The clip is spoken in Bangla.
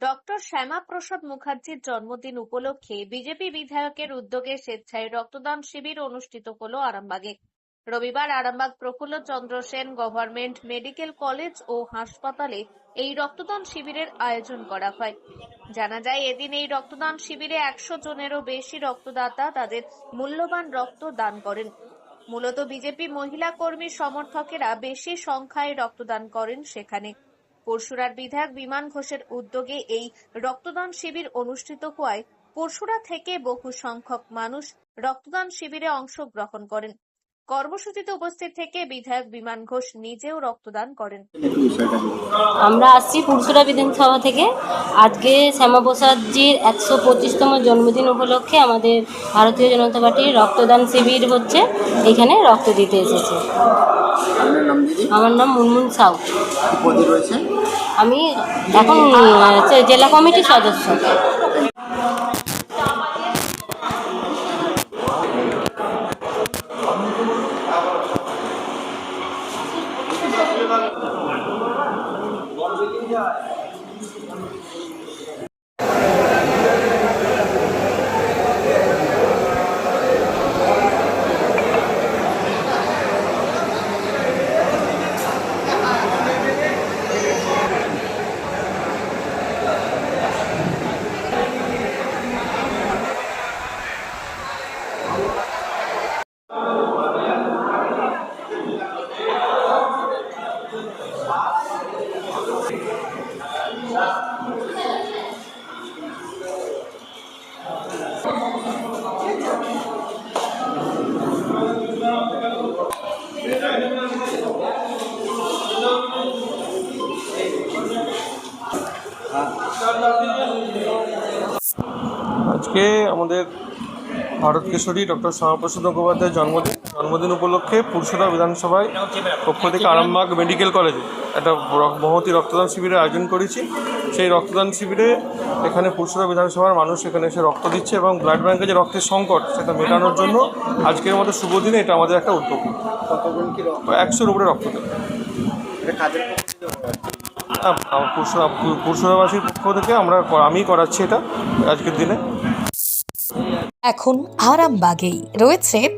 ডক্টর শ্যামাপ্রসাদ মুখার্জির জন্মদিন উপলক্ষে বিজেপি বিধায়কের উদ্যোগে স্বেচ্ছায় রক্তদান শিবির অনুষ্ঠিত হল আরামবাগে। রবিবার Arambagh Prafulla Chandra Sen government medical college ও হাসপাতালে এই রক্তদান শিবিরের আয়োজন করা হয়। জানা যায়, এদিন এই রক্তদান শিবিরে একশো জনেরও বেশি রক্তদাতা তাদের মূল্যবান রক্ত দান করেন। মূলত বিজেপি মহিলা কর্মী সমর্থকেরা বেশি সংখ্যায় রক্তদান করেন সেখানে। পরশুরার বিধায়ক বিমান ঘোষের উদ্যোগে এই রক্তদান শিবির অনুষ্ঠিত হওয়ায় পরশুরা থেকে বহু সংখ্যক মানুষ রক্তদান শিবিরে অংশগ্রহণ করেন। কর্মসূচিতে উপস্থিত থেকে বিধায়ক বিমান ঘোষ নিজেও রক্তদান করেন। আমরা আসছি পুরসুরা বিধানসভা থেকে। আজকে শ্যামাপ্রসাদজির একশো পঁচিশতম জন্মদিন উপলক্ষে আমাদের ভারতীয় জনতা পার্টির রক্তদান শিবির হচ্ছে। এখানে রক্ত দিতে এসেছে। আপনার নাম দিদি? আমার নাম মুনমুন সাউ। কি পদে রয়েছে? আমি এখন জে- জেলা কমিটির সদস্য। আজকে আমাদের ভারত কেশরী ডক্টর শ্যামাপ্রসাদ মুখোপাধ্যায়ের জন্মদিন। জন্মদিন উপলক্ষে পুরসুরা বিধানসভায় পক্ষ থেকে আরামবাগ মেডিকেল কলেজে একটা মহতি রক্তদান শিবিরের আয়োজন করেছি। সেই রক্তদান শিবিরে এখানে পুরসুরা বিধানসভার মানুষ এখানে এসে রক্ত দিচ্ছে এবং ব্লাড ব্যাঙ্কে যে রক্তের সংকট সেটা মেটানোর জন্য আজকের মতো শুভ দিনে এটা আমাদের একটা উদ্যোগ। একশোর উপরে রক্ত দেবে। হয়? পক্ষ থেকে আমরা আমি করাচ্ছি এটা আজকের দিনে এখন আরামবাগেই রয়েছে